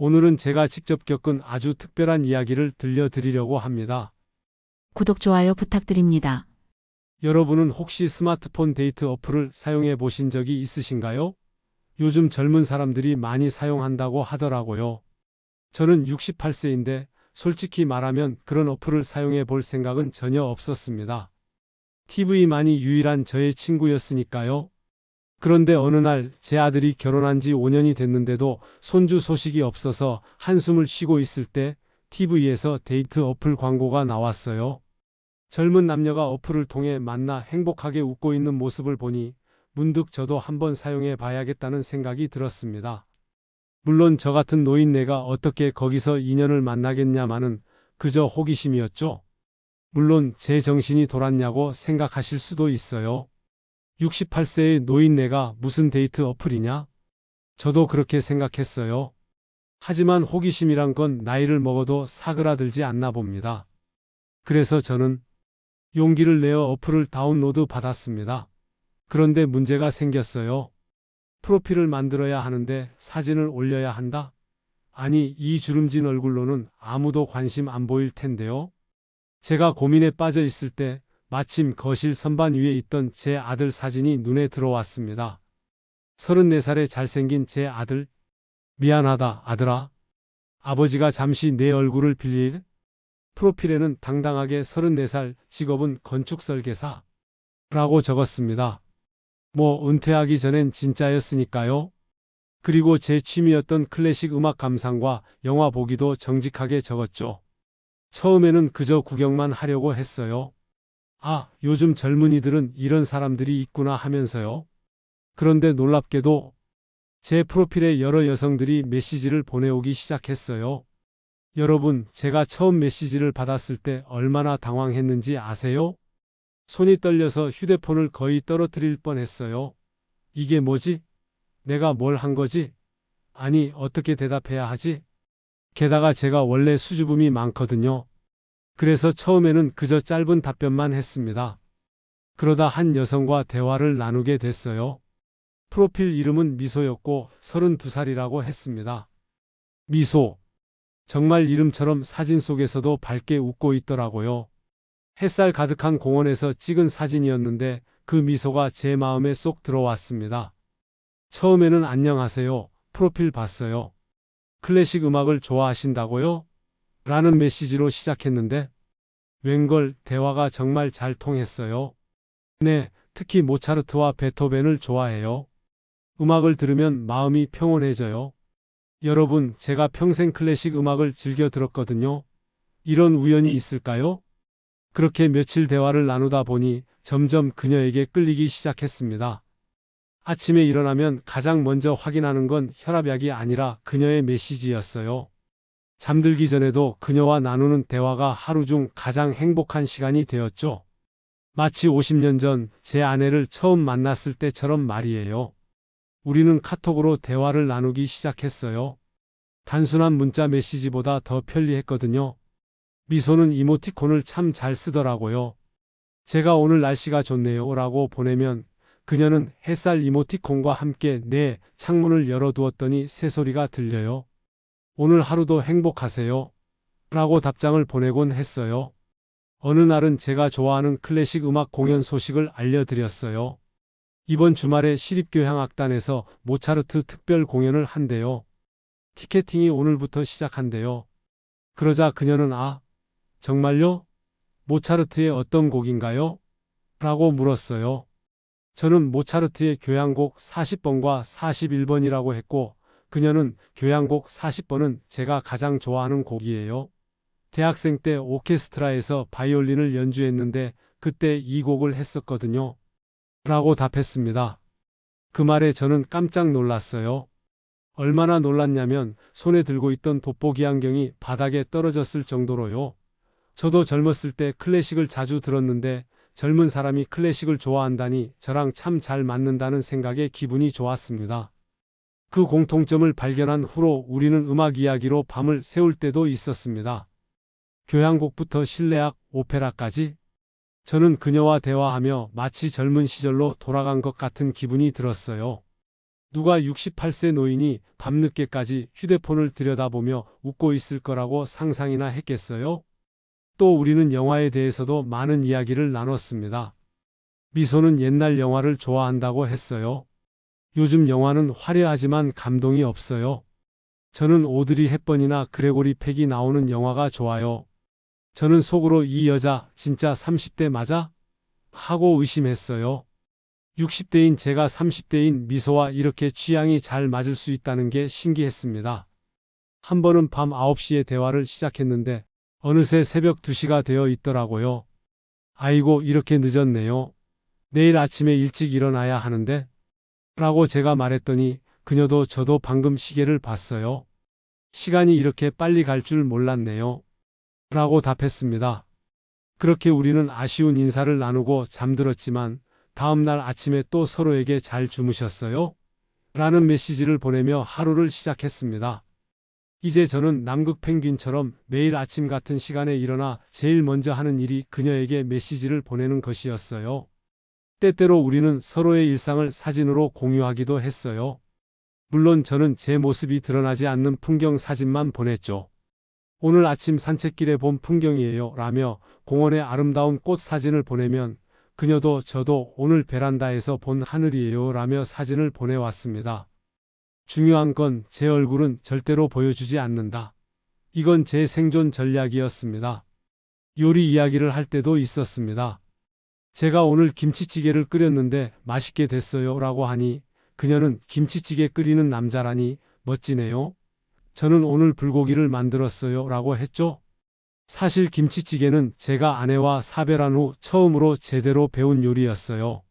오늘은 제가 직접 겪은 아주 특별한 이야기를 들려드리려고 합니다. 구독, 좋아요 부탁드립니다. 여러분은 혹시 스마트폰 데이트 어플을 사용해 보신 적이 있으신가요? 요즘 젊은 사람들이 많이 사용한다고 하더라고요. 저는 68세인데 솔직히 말하면 그런 어플을 사용해 볼 생각은 전혀 없었습니다. TV만이 유일한 저의 친구였으니까요. 그런데 어느 날 제 아들이 결혼한 지 5년이 됐는데도 손주 소식이 없어서 한숨을 쉬고 있을 때 TV에서 데이트 어플 광고가 나왔어요. 젊은 남녀가 어플을 통해 만나 행복하게 웃고 있는 모습을 보니 문득 저도 한번 사용해 봐야겠다는 생각이 들었습니다. 물론 저 같은 노인네가 어떻게 거기서 인연을 만나겠냐마는 그저 호기심이었죠. 물론 제 정신이 돌았냐고 생각하실 수도 있어요. 68세의 노인네가 무슨 데이트 어플이냐? 저도 그렇게 생각했어요. 하지만 호기심이란 건 나이를 먹어도 사그라들지 않나 봅니다. 그래서 저는 용기를 내어 어플을 다운로드 받았습니다. 그런데 문제가 생겼어요. 프로필을 만들어야 하는데 사진을 올려야 한다? 아니, 이 주름진 얼굴로는 아무도 관심 안 보일 텐데요. 제가 고민에 빠져 있을 때 마침 거실 선반 위에 있던 제 아들 사진이 눈에 들어왔습니다. 34살의 잘생긴 제 아들. 미안하다, 아들아. 아버지가 잠시 내 얼굴을 빌릴? 프로필에는 당당하게 34살, 직업은 건축설계사. 라고 적었습니다. 뭐, 은퇴하기 전엔 진짜였으니까요. 그리고 제 취미였던 클래식 음악 감상과 영화 보기도 정직하게 적었죠. 처음에는 그저 구경만 하려고 했어요. 아, 요즘 젊은이들은 이런 사람들이 있구나 하면서요. 그런데 놀랍게도 제 프로필에 여러 여성들이 메시지를 보내오기 시작했어요. 여러분, 제가 처음 메시지를 받았을 때 얼마나 당황했는지 아세요? 손이 떨려서 휴대폰을 거의 떨어뜨릴 뻔했어요. 이게 뭐지? 내가 뭘 한 거지? 아니, 어떻게 대답해야 하지? 게다가 제가 원래 수줍음이 많거든요. 그래서 처음에는 그저 짧은 답변만 했습니다. 그러다 한 여성과 대화를 나누게 됐어요. 프로필 이름은 미소였고 32살이라고 했습니다. 미소. 정말 이름처럼 사진 속에서도 밝게 웃고 있더라고요. 햇살 가득한 공원에서 찍은 사진이었는데 그 미소가 제 마음에 쏙 들어왔습니다. 처음에는 안녕하세요. 프로필 봤어요. 클래식 음악을 좋아하신다고요? 라는 메시지로 시작했는데 웬걸 대화가 정말 잘 통했어요. 네, 특히 모차르트와 베토벤을 좋아해요. 음악을 들으면 마음이 평온해져요. 여러분, 제가 평생 클래식 음악을 즐겨 들었거든요. 이런 우연이 있을까요? 그렇게 며칠 대화를 나누다 보니 점점 그녀에게 끌리기 시작했습니다. 아침에 일어나면 가장 먼저 확인하는 건 혈압약이 아니라 그녀의 메시지였어요. 잠들기 전에도 그녀와 나누는 대화가 하루 중 가장 행복한 시간이 되었죠. 마치 50년 전 제 아내를 처음 만났을 때처럼 말이에요. 우리는 카톡으로 대화를 나누기 시작했어요. 단순한 문자 메시지보다 더 편리했거든요. 미소는 이모티콘을 참 잘 쓰더라고요. 제가 오늘 날씨가 좋네요 라고 보내면 그녀는 햇살 이모티콘과 함께 내 창문을 열어두었더니 새소리가 들려요. 오늘 하루도 행복하세요. 라고 답장을 보내곤 했어요. 어느 날은 제가 좋아하는 클래식 음악 공연 소식을 알려드렸어요. 이번 주말에 시립교향악단에서 모차르트 특별 공연을 한대요. 티켓팅이 오늘부터 시작한대요. 그러자 그녀는 아, 정말요? 모차르트의 어떤 곡인가요? 라고 물었어요. 저는 모차르트의 교향곡 40번과 41번이라고 했고, 그녀는 교향곡 40번은 제가 가장 좋아하는 곡이에요. 대학생 때 오케스트라에서 바이올린을 연주했는데 그때 이 곡을 했었거든요. 라고 답했습니다. 그 말에 저는 깜짝 놀랐어요. 얼마나 놀랐냐면 손에 들고 있던 돋보기 안경이 바닥에 떨어졌을 정도로요. 저도 젊었을 때 클래식을 자주 들었는데 젊은 사람이 클래식을 좋아한다니 저랑 참 잘 맞는다는 생각에 기분이 좋았습니다. 그 공통점을 발견한 후로 우리는 음악 이야기로 밤을 새울 때도 있었습니다. 교향곡부터 실내악, 오페라까지 저는 그녀와 대화하며 마치 젊은 시절로 돌아간 것 같은 기분이 들었어요. 누가 68세 노인이 밤늦게까지 휴대폰을 들여다보며 웃고 있을 거라고 상상이나 했겠어요? 또 우리는 영화에 대해서도 많은 이야기를 나눴습니다. 미소는 옛날 영화를 좋아한다고 했어요. 요즘 영화는 화려하지만 감동이 없어요. 저는 오드리 헵번이나 그레고리 팩이 나오는 영화가 좋아요. 저는 속으로 이 여자 진짜 30대 맞아? 하고 의심했어요. 60대인 제가 30대인 미소와 이렇게 취향이 잘 맞을 수 있다는 게 신기했습니다. 한 번은 밤 9시에 대화를 시작했는데 어느새 새벽 2시가 되어 있더라고요. 아이고 이렇게 늦었네요. 내일 아침에 일찍 일어나야 하는데 라고 제가 말했더니 그녀도 저도 방금 시계를 봤어요. 시간이 이렇게 빨리 갈 줄 몰랐네요. 라고 답했습니다. 그렇게 우리는 아쉬운 인사를 나누고 잠들었지만 다음 날 아침에 또 서로에게 잘 주무셨어요? 라는 메시지를 보내며 하루를 시작했습니다. 이제 저는 남극 펭귄처럼 매일 아침 같은 시간에 일어나 제일 먼저 하는 일이 그녀에게 메시지를 보내는 것이었어요. 때때로 우리는 서로의 일상을 사진으로 공유하기도 했어요. 물론 저는 제 모습이 드러나지 않는 풍경 사진만 보냈죠. 오늘 아침 산책길에 본 풍경이에요. 라며 공원의 아름다운 꽃 사진을 보내면 그녀도 저도 오늘 베란다에서 본 하늘이에요. 라며 사진을 보내왔습니다. 중요한 건 제 얼굴은 절대로 보여주지 않는다. 이건 제 생존 전략이었습니다. 요리 이야기를 할 때도 있었습니다. 제가 오늘 김치찌개를 끓였는데 맛있게 됐어요. 라고 하니 그녀는 김치찌개 끓이는 남자라니 멋지네요. 저는 오늘 불고기를 만들었어요. 라고 했죠. 사실 김치찌개는 제가 아내와 사별한 후 처음으로 제대로 배운 요리였어요.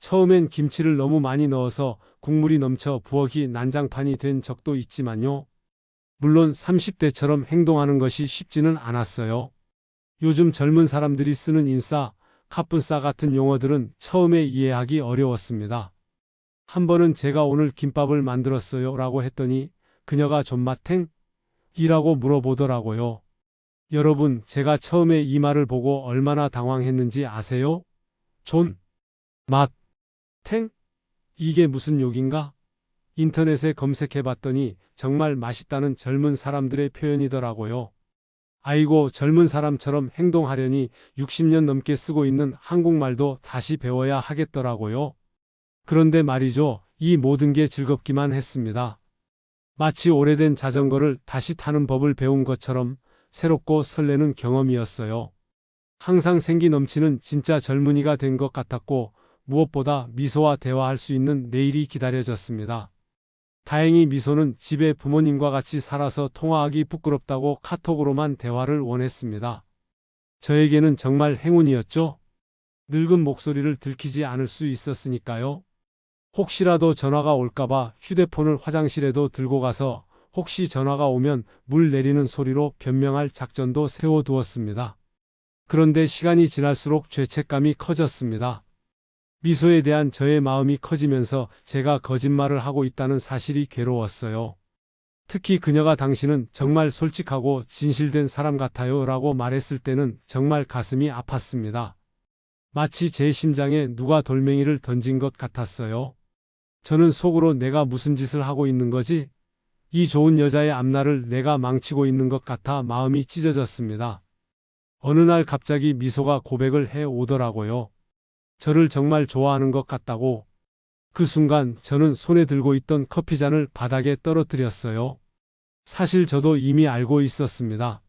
처음엔 김치를 너무 많이 넣어서 국물이 넘쳐 부엌이 난장판이 된 적도 있지만요. 물론 30대처럼 행동하는 것이 쉽지는 않았어요. 요즘 젊은 사람들이 쓰는 인싸, 카분싸 같은 용어들은 처음에 이해하기 어려웠습니다. 한 번은 제가 오늘 김밥을 만들었어요 라고 했더니 그녀가 존맛탱? 이라고 물어보더라고요. 여러분, 제가 처음에 이 말을 보고 얼마나 당황했는지 아세요? 존, 맛, 탱? 이게 무슨 욕인가? 인터넷에 검색해 봤더니 정말 맛있다는 젊은 사람들의 표현이더라고요. 아이고, 젊은 사람처럼 행동하려니 60년 넘게 쓰고 있는 한국말도 다시 배워야 하겠더라고요. 그런데 말이죠, 이 모든 게 즐겁기만 했습니다. 마치 오래된 자전거를 다시 타는 법을 배운 것처럼 새롭고 설레는 경험이었어요. 항상 생기 넘치는 진짜 젊은이가 된 것 같았고 무엇보다 미소와 대화할 수 있는 내일이 기다려졌습니다. 다행히 미소는 집에 부모님과 같이 살아서 통화하기 부끄럽다고 카톡으로만 대화를 원했습니다. 저에게는 정말 행운이었죠. 늙은 목소리를 들키지 않을 수 있었으니까요. 혹시라도 전화가 올까봐 휴대폰을 화장실에도 들고 가서 혹시 전화가 오면 물 내리는 소리로 변명할 작전도 세워두었습니다. 그런데 시간이 지날수록 죄책감이 커졌습니다. 미소에 대한 저의 마음이 커지면서 제가 거짓말을 하고 있다는 사실이 괴로웠어요. 특히 그녀가 당신은 정말 솔직하고 진실된 사람 같아요 라고 말했을 때는 정말 가슴이 아팠습니다. 마치 제 심장에 누가 돌멩이를 던진 것 같았어요. 저는 속으로 내가 무슨 짓을 하고 있는 거지? 이 좋은 여자의 앞날을 내가 망치고 있는 것 같아 마음이 찢어졌습니다. 어느 날 갑자기 미소가 고백을 해 오더라고요. 저를 정말 좋아하는 것 같다고. 그 순간 저는 손에 들고 있던 커피잔을 바닥에 떨어뜨렸어요. 사실 저도 이미 알고 있었습니다.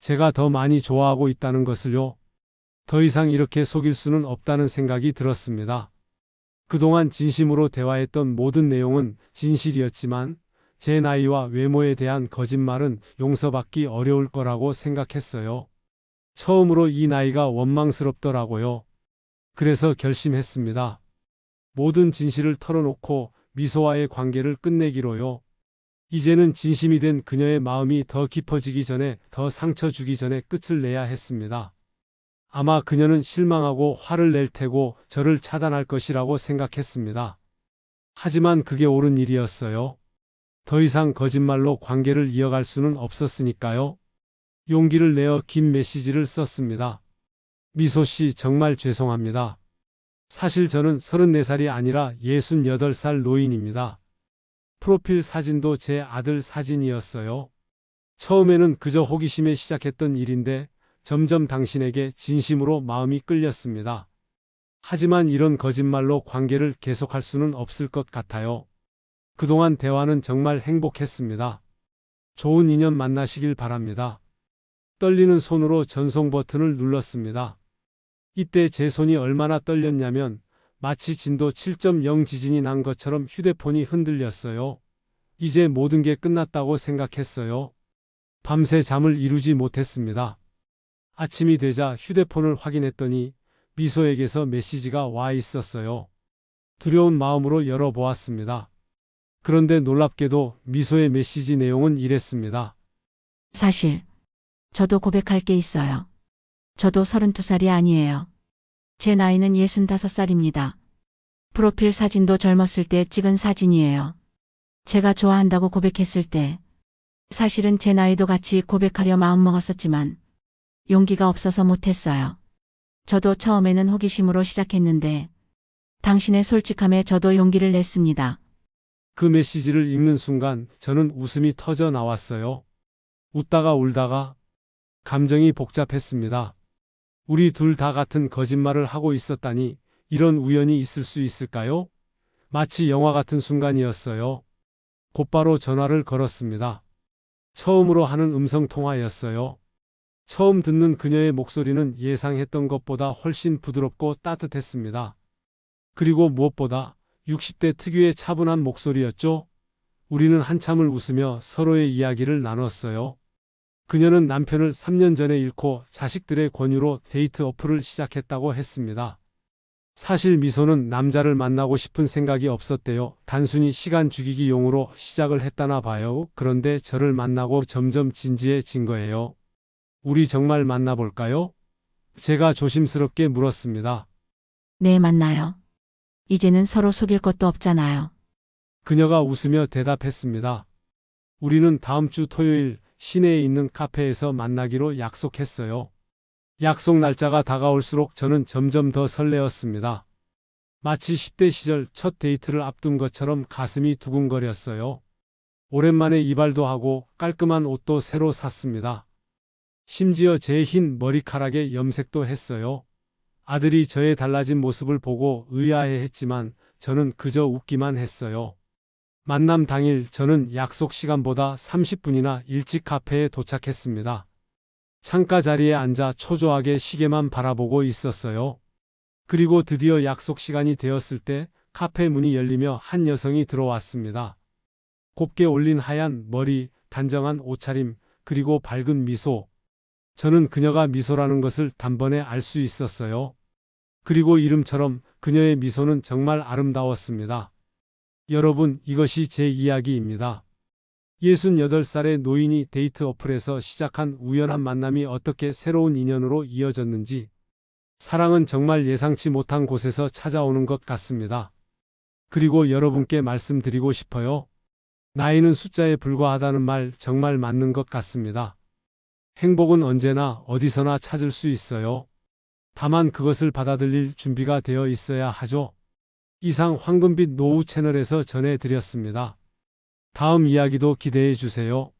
제가 더 많이 좋아하고 있다는 것을요. 더 이상 이렇게 속일 수는 없다는 생각이 들었습니다. 그동안 진심으로 대화했던 모든 내용은 진실이었지만 제 나이와 외모에 대한 거짓말은 용서받기 어려울 거라고 생각했어요. 처음으로 이 나이가 원망스럽더라고요. 그래서 결심했습니다. 모든 진실을 털어놓고 미소와의 관계를 끝내기로요. 이제는 진심이 된 그녀의 마음이 더 깊어지기 전에 더 상처 주기 전에 끝을 내야 했습니다. 아마 그녀는 실망하고 화를 낼 테고 저를 차단할 것이라고 생각했습니다. 하지만 그게 옳은 일이었어요. 더 이상 거짓말로 관계를 이어갈 수는 없었으니까요. 용기를 내어 긴 메시지를 썼습니다. 미소 씨 정말 죄송합니다. 사실 저는 34살이 아니라 68살 노인입니다. 프로필 사진도 제 아들 사진이었어요. 처음에는 그저 호기심에 시작했던 일인데 점점 당신에게 진심으로 마음이 끌렸습니다. 하지만 이런 거짓말로 관계를 계속할 수는 없을 것 같아요. 그동안 대화는 정말 행복했습니다. 좋은 인연 만나시길 바랍니다. 떨리는 손으로 전송 버튼을 눌렀습니다. 이때 제 손이 얼마나 떨렸냐면 마치 진도 7.0 지진이 난 것처럼 휴대폰이 흔들렸어요. 이제 모든 게 끝났다고 생각했어요. 밤새 잠을 이루지 못했습니다. 아침이 되자 휴대폰을 확인했더니 미소에게서 메시지가 와 있었어요. 두려운 마음으로 열어보았습니다. 그런데 놀랍게도 미소의 메시지 내용은 이랬습니다. 사실, 저도 고백할 게 있어요. 저도 32살이 아니에요. 제 나이는 65살입니다. 프로필 사진도 젊었을 때 찍은 사진이에요. 제가 좋아한다고 고백했을 때, 사실은 제 나이도 같이 고백하려 마음먹었었지만, 용기가 없어서 못했어요. 저도 처음에는 호기심으로 시작했는데, 당신의 솔직함에 저도 용기를 냈습니다. 그 메시지를 읽는 순간 저는 웃음이 터져 나왔어요. 웃다가 울다가 감정이 복잡했습니다. 우리 둘 다 같은 거짓말을 하고 있었다니 이런 우연이 있을 수 있을까요? 마치 영화 같은 순간이었어요. 곧바로 전화를 걸었습니다. 처음으로 하는 음성 통화였어요. 처음 듣는 그녀의 목소리는 예상했던 것보다 훨씬 부드럽고 따뜻했습니다. 그리고 무엇보다 60대 특유의 차분한 목소리였죠. 우리는 한참을 웃으며 서로의 이야기를 나눴어요. 그녀는 남편을 3년 전에 잃고 자식들의 권유로 데이트 어플을 시작했다고 했습니다. 사실 미소는 남자를 만나고 싶은 생각이 없었대요. 단순히 시간 죽이기 용으로 시작을 했다나 봐요. 그런데 저를 만나고 점점 진지해진 거예요. 우리 정말 만나볼까요? 제가 조심스럽게 물었습니다. 네, 만나요. 이제는 서로 속일 것도 없잖아요. 그녀가 웃으며 대답했습니다. 우리는 다음 주 토요일 시내에 있는 카페에서 만나기로 약속했어요. 약속 날짜가 다가올수록 저는 점점 더 설레었습니다. 마치 10대 시절 첫 데이트를 앞둔 것처럼 가슴이 두근거렸어요. 오랜만에 이발도 하고 깔끔한 옷도 새로 샀습니다. 심지어 제 흰 머리카락에 염색도 했어요. 아들이 저의 달라진 모습을 보고 의아해 했지만 저는 그저 웃기만 했어요. 만남 당일 저는 약속 시간보다 30분이나 일찍 카페에 도착했습니다. 창가 자리에 앉아 초조하게 시계만 바라보고 있었어요. 그리고 드디어 약속 시간이 되었을 때 카페 문이 열리며 한 여성이 들어왔습니다. 곱게 올린 하얀 머리, 단정한 옷차림, 그리고 밝은 미소. 저는 그녀가 미소라는 것을 단번에 알 수 있었어요. 그리고 이름처럼 그녀의 미소는 정말 아름다웠습니다. 여러분, 이것이 제 이야기입니다. 68살의 노인이 데이트 어플에서 시작한 우연한 만남이 어떻게 새로운 인연으로 이어졌는지, 사랑은 정말 예상치 못한 곳에서 찾아오는 것 같습니다. 그리고 여러분께 말씀드리고 싶어요. 나이는 숫자에 불과하다는 말 정말 맞는 것 같습니다. 행복은 언제나 어디서나 찾을 수 있어요. 다만 그것을 받아들일 준비가 되어 있어야 하죠. 이상 황금빛 노후 채널에서 전해드렸습니다. 다음 이야기도 기대해 주세요.